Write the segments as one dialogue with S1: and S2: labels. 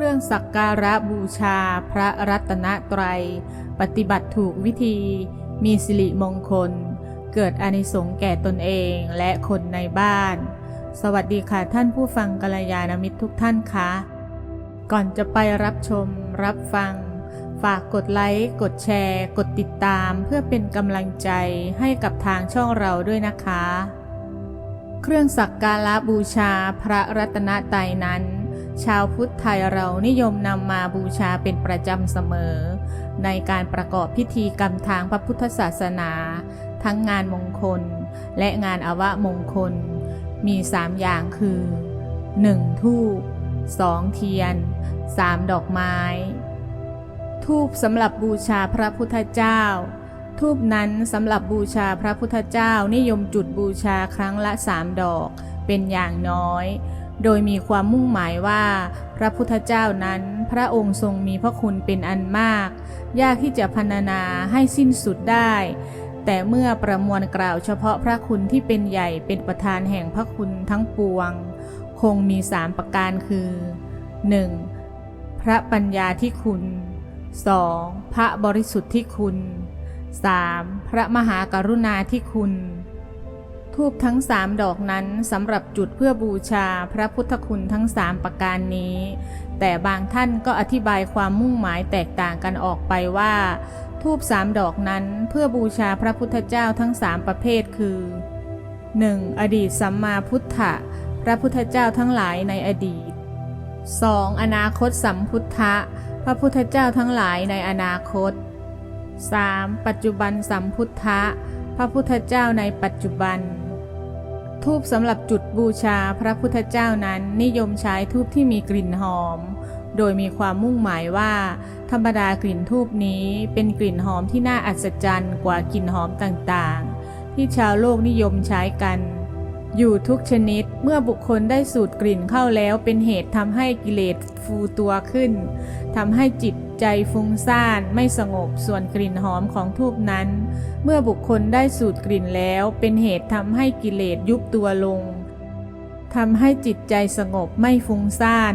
S1: รื่องสักการะบูชาพระรัตนตรัย ปฏิบัติถูกวิธี มีสิริมงคล เกิดอานิสงส์แก่ตนเองและคนในบ้าน สวัสดีค่ะท่านผู้ฟังกัลยาณมิตรทุกท่านคะ ก่อนจะไปรับชมรับฟัง ฝากกดไลค์ กดแชร์ กดติดตามเพื่อเป็นกำลังใจให้กับทางช่องเราด้วยนะคะ เครื่องสักการะบูชาพระรัตนตรัยนั้น ชาวพุทธไทยเรานิยมนำมาบูชาเป็นประจำเสมอ ในการประกอบพิธีกรรมทางพระพุทธศาสนา ทั้งงานมงคล และงานอวมงคล มีสามอย่างคือ 1. ทูบ 2. เทียน 3. ดอกไม้ ทูบสำหรับบูชาพระพุทธเจ้า ทูบนั้นสำหรับบูชาพระพุทธเจ้านิยมจุดบูชาครั้งละสามดอกเป็นอย่างน้อย โดยมีความมุ่งหมายว่า พระพุทธเจ้านั้นพระองค์ทรงมีพระคุณเป็นอันมาก ยากที่จะพรรณนาให้สิ้นสุดได้ แต่เมื่อประมวลกล่าวเฉพาะพระคุณที่เป็นใหญ่เป็นประธานแห่งพระคุณทั้งปวง คงมีสามประการคือ 1. พระปัญญาที่คุณ 2. พระบริสุทธิ์ที่คุณ 3. พระมหากรุณาที่คุณ ทูบทั้งสามดอกนั้นสำหรับจุดเพื่อบูชาพระพุทธคุณทั้งสามประการนี้ แต่บางท่านก็อธิบายความมุ่งหมายแตกต่างกันออกไปว่า ทูบสามดอกนั้นเพื่อบูชาพระพุทธเจ้าทั้งสามประเภทคือ 1. อดีตสัมมาพุทธะพระพุทธเจ้าทั้งหลายในอดีต 2. อนาคตสัมพุทธะพระพุทธเจ้าทั้งหลายในอนาคต 3. ปัจจุบันสัมพุทธะพระพุทธเจ้าในปัจจุบัน ทูบสำหรับจุดบูชาพระพุทธเจ้านั้นนิยมใช้ทูบที่มีกลิ่นหอม โดยมีความมุ่งหมายว่า ธรรมดากลิ่นทูบนี้เป็นกลิ่นหอมที่น่าอัศจรรย์กว่ากลิ่นหอมต่างๆ ที่ชาวโลกนิยมใช้กัน อยู่ทุกชนิดเมื่อบุคคลได้สูดกลิ่นเข้าแล้วเป็นเหตุทำให้กิเลสฟูตัวขึ้นทำให้จิตใจฟุ้งซ่านไม่สงบส่วนกลิ่นหอมของทูบนั้น เมื่อบุคคลได้สูดกลิ่นแล้วเป็นเหตุทำให้กิเลสยุบตัวลงทำให้จิตใจสงบไม่ฟุ้งซ่าน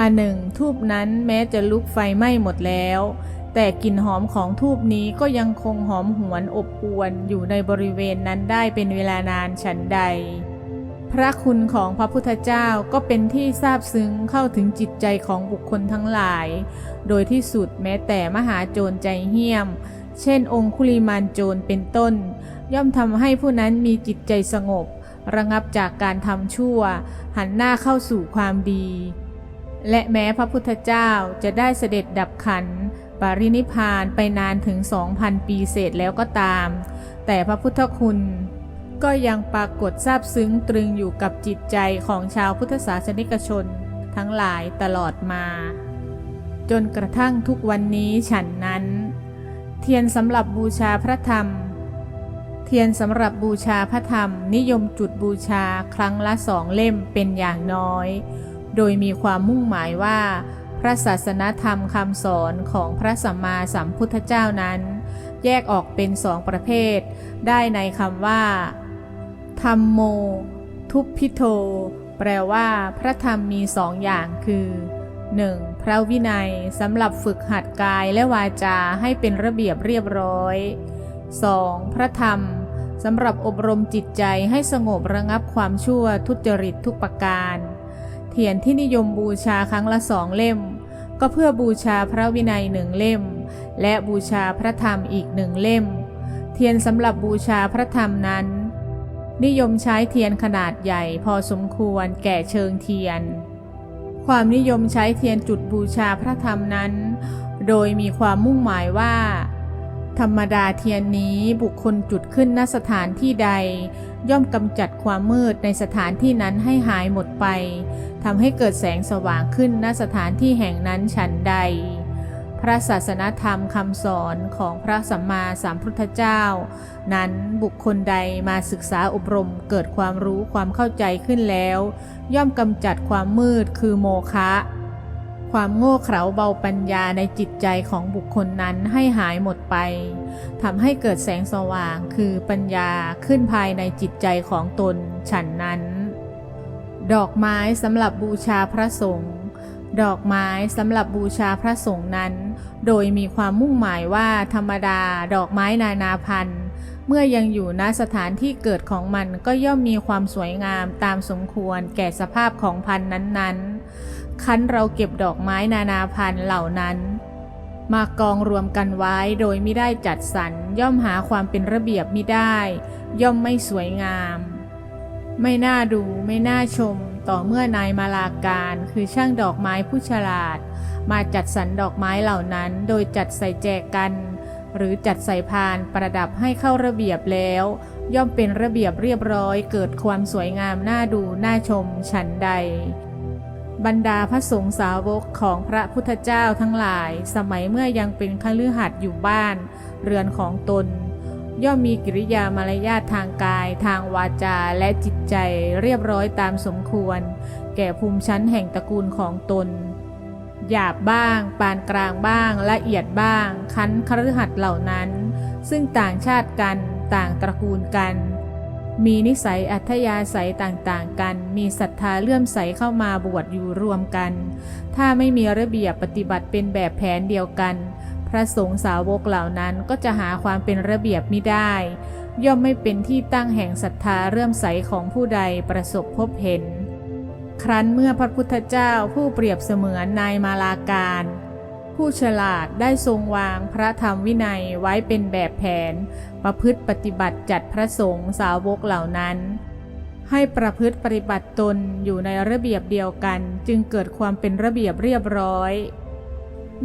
S1: อันหนึ่งทูบนั้นแม้จะลุกไฟไหม้หมดแล้ว แต่กลิ่นหอมของทูบนี้ก็ยังคงหอมหวนอบอวนอยู่ในบริเวณนั้นได้เป็นเวลานานฉันใด พระคุณของพระพุทธเจ้าก็เป็นที่ซาบซึ้งเข้าถึงจิตใจของบุคคลทั้งหลาย โดยที่สุดแม้แต่มหาโจรใจเหี้ยม เช่น องคุลิมานโจรเป็นต้น ย่อมทำให้ผู้นั้นมีจิตใจสงบ ระงับจากการทำชั่ว หันหน้าเข้าสู่ความดี และแม้พระพุทธเจ้าจะได้เสด็จดับขันธ ปรินิพานไปนานถึง 2,000 ปีเศษแล้วก็ตาม แต่พระพุทธคุณก็ยังปรากฏซาบซึ้งตรึงอยู่กับจิตใจของชาวพุทธศาสนิกชนทั้งหลายตลอดมา จนกระทั่งทุกวันนี้ฉันนั้น เทียนสำหรับบูชาพระธรรม เทียนสำหรับบูชาพระธรรม นิยมจุดบูชาครั้งละสองเล่มเป็นอย่างน้อย โดยมีความมุ่งหมายว่า พระศาสนธรรมคำสอนของพระสัมมาสัมพุทธเจ้านั้น แยกออกเป็นสองประเภท ได้ในคำว่า ธรรมโม ทุพพิโท แปลว่า พระธรรมมีสองอย่างคือ 1. พระวินัยสำหรับฝึกหัดกายและวาจาให้เป็นระเบียบเรียบร้อย 2. พระธรรมสำหรับอบรมจิตใจให้สงบระงับความชั่วทุจริตทุกประการ เทียนที่นิยมบูชาครั้งละสองเล่ม ก็เพื่อบูชาพระวินัยหนึ่งเล่ม และบูชาพระธรรมอีกหนึ่งเล่ม เทียนสำหรับบูชาพระธรรมนั้น นิยมใช้เทียนขนาดใหญ่พอสมควรแก่เชิงเทียน ความนิยมใช้เทียนจุดบูชาพระธรรมนั้น โดยมีความมุ่งหมายว่า ธรรมดาเทียนนี้บุคคลจุดขึ้นณสถานที่ใด ย่อมกำจัดความมืดในสถานที่นั้นให้หายหมดไปทำให้เกิดแสงสว่างขึ้นณสถานที่แห่งนั้นฉันใด พระศาสนธรรมคำสอนของพระสัมมาสัมพุทธเจ้า นั้นบุคคลใดมาศึกษาอบรมเกิดความรู้ความเข้าใจขึ้นแล้ว ย่อมกำจัดความมืดคือโมฆะ ความโง่เขลาเบาปัญญาในจิตใจของบุคคลนั้นให้หายหมดไปทำให้เกิดแสงสว่างคือปัญญาขึ้นภายในจิตใจของตนฉันนั้น ดอกไม้สำหรับบูชาพระสงฆ์ดอกไม้สำหรับบูชาพระสงฆ์นั้น โดยมีความมุ่งหมายว่าธรรมดาดอกไม้นานาพันธุ์ เมื่อยังอยู่ณสถานที่เกิดของมันก็ย่อมมีความสวยงามตามสมควรแก่สภาพของพันธุ์นั้นๆ คั้นเราเก็บดอกไม้นานาพันธุ์เหล่านั้น มากองรวมกันไว้โดยไม่ได้จัดสรรย่อมหาความเป็นระเบียบมิได้ ย่อมไม่สวยงาม ไม่น่าดูไม่น่าชมต่อเมื่อนายมาลาการคือช่างดอกไม้ผู้ฉลาด มาจัดสรรดอกไม้เหล่านั้นโดยจัดใส่แจกัน หรือจัดใส่พานประดับให้เข้าระเบียบแล้ว ย่อมเป็นระเบียบเรียบร้อยเกิดความสวยงามน่าดูน่าชมฉันใด บรรดาพระสงฆ์สาวกของพระพุทธเจ้าทั้งหลาย สมัยเมื่อยังเป็นคฤหัสถ์อยู่บ้าน เรือนของตน ย่อมมีกิริยามารยาททางกาย ทางวาจาและจิตใจเรียบร้อยตามสมควร แก่ภูมิชั้นแห่งตระกูลของตน หยาบบ้าง ปานกลางบ้าง ละเอียดบ้าง คันคฤหัสถ์เหล่านั้น ซึ่งต่างชาติกัน ต่างตระกูลกัน มีนิสัยอัธยาศัยต่างๆกัน มีศรัทธาเลื่อมใสเข้ามาบวชอยู่รวมกัน ถ้าไม่มีระเบียบปฏิบัติเป็นแบบแผนเดียวกัน พระสงฆ์สาวกเหล่านั้นก็จะหาความเป็นระเบียบไมิได้ ย่อมไม่เป็นที่ตั้งแห่งศรัทธาเลื่อมใสของผู้ใดประสบพบเห็น ครั้นเมื่อพระพุทธเจ้าผู้เปรียบเสมือนนายมาลาการ ผู้ฉลาดได้ทรงวางพระธรรมวินัยไว้เป็นแบบแผน ประพฤติปฏิบัติจัดพระสงฆ์สาวกเหล่านั้น ให้ประพฤติปฏิบัติตนอยู่ในระเบียบเดียวกัน จึงเกิดความเป็นระเบียบเรียบร้อย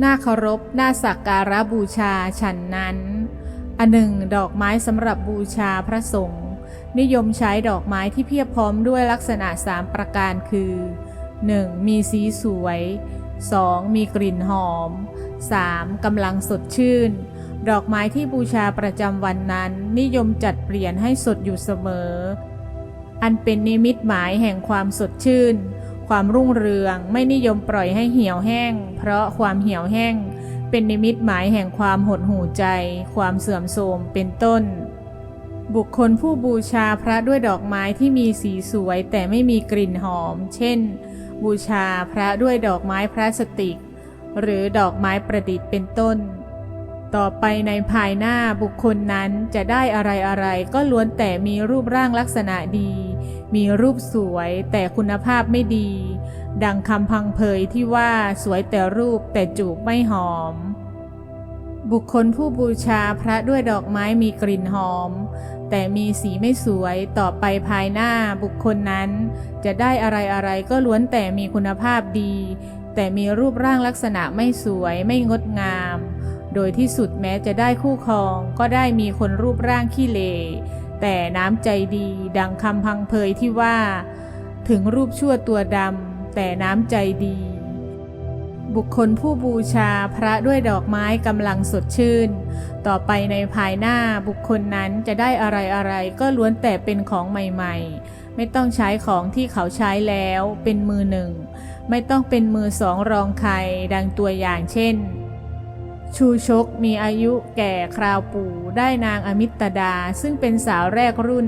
S1: น่าเคารพน่าสักการะบูชาฉันนั้น อันหนึ่งดอกไม้สำหรับบูชาพระสงฆ์นิยมใช้ดอกไม้ที่เพียบพร้อมด้วยลักษณะสามประการคือ 1. มีสีสวย 2. มีกลิ่นหอม 3. กำลังสดชื่น ดอกไม้ที่บูชาประจำวันนั้น นิยมจัดเปลี่ยนให้สดอยู่เสมอ อันเป็นนิมิตหมายแห่งความสดชื่น ความรุ่งเรืองไม่นิยมปล่อยให้เหี่ยวแห้ง เพราะความเหี่ยวแห้ง เป็นนิมิตหมายแห่งความหดหู่ใจ ความเสื่อมโทรมเป็นต้นบุคคลผู้บูชาพระด้วยดอกไม้ที่มีสีสวยแต่ไม่มีกลิ่นหอม เช่น บูชาพระด้วยดอกไม้พลาสติก หรือดอกไม้ประดิษฐ์เป็นต้น ต่อไปในภายหน้าบุคคลนั้นจะได้อะไรอะไรก็ล้วนแต่มีรูปร่างลักษณะดี มีรูปสวยแต่คุณภาพไม่ดี ดังคำพังเพยที่ว่าสวยแต่รูปแต่จูบไม่หอมบุคคลผู้บูชาพระด้วยดอกไม้มีกลิ่นหอมแต่มีสีไม่สวยต่อไปภายหน้าบุคคลนั้น จะได้อะไรอะไรก็ล้วนแต่มีคุณภาพดี แต่มีรูปร่างลักษณะไม่สวยไม่งดงาม โดยที่สุดแม้จะได้คู่ครองก็ได้มีคนรูปร่างขี้เลแต่น้ำใจดีดังคำพังเพยที่ว่า ถึงรูปชั่วตัวดำแต่น้ำใจดี บุคคลผู้บูชาพระด้วยดอกไม้กำลังสดชื่น ต่อไปในภายหน้าบุคคลนั้นจะได้อะไรอะไรก็ล้วนแต่เป็นของใหม่ ๆ ไม่ต้องใช้ของที่เขาใช้แล้วเป็นมือหนึ่ง ไม่ต้องเป็นมือสองรองใครดังตัวอย่างเช่น ชูชกมีอายุแก่คราวปู่ได้นางอมิตดา ซึ่งเป็นสาวแรกรุ่น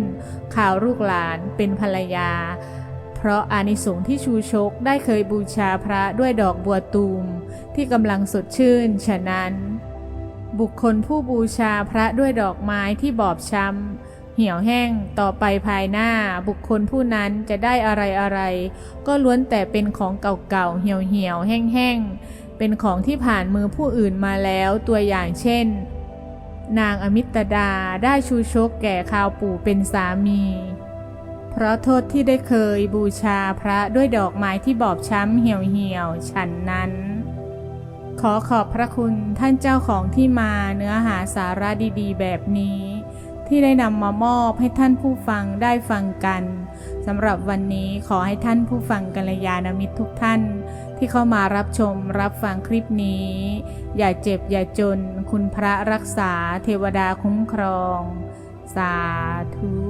S1: ข่าวลูกหลานเป็นภรรยา ราะอานิสงส์ที่ชูชกได้เคยบูชาพระด้วยดอกบัวตูม ที่กำลังสดชื่น ฉะนั้น บุคคลผู้บูชาพระด้วยดอกไม้ที่บอบช้ำเหี่ยวแห้งต่อไปภายหน้า บุคคลผู้นั้นจะได้อะไรอะไร ก็ล้วนแต่เป็นของเก่าๆเหี่ยวๆแห้งๆเป็นของที่ผ่านมือผู้อื่นมาแล้วตัวอย่างเช่น นางอมิตดาได้ชูชกแก่ข่าวปู่เป็นสามี เพราะโทษที่ได้เคยบูชาพระด้วยดอกไม้ที่บอบช้ำเหี่ยวเหี่ยวๆฉันนั้น ขอขอบพระคุณท่านเจ้าของที่มาเนื้อหาสาระดีๆ แบบนี้ ที่ได้นำมามอบให้ท่านผู้ฟังได้ฟังกันสำหรับวันนี้ขอให้ท่านผู้ฟังกัลยาณมิตรทุกท่าน ที่เข้ามารับชมรับฟังคลิปนี้ อย่าเจ็บอย่าจน คุณพระรักษาเทวดาคุ้มครอง สาธุ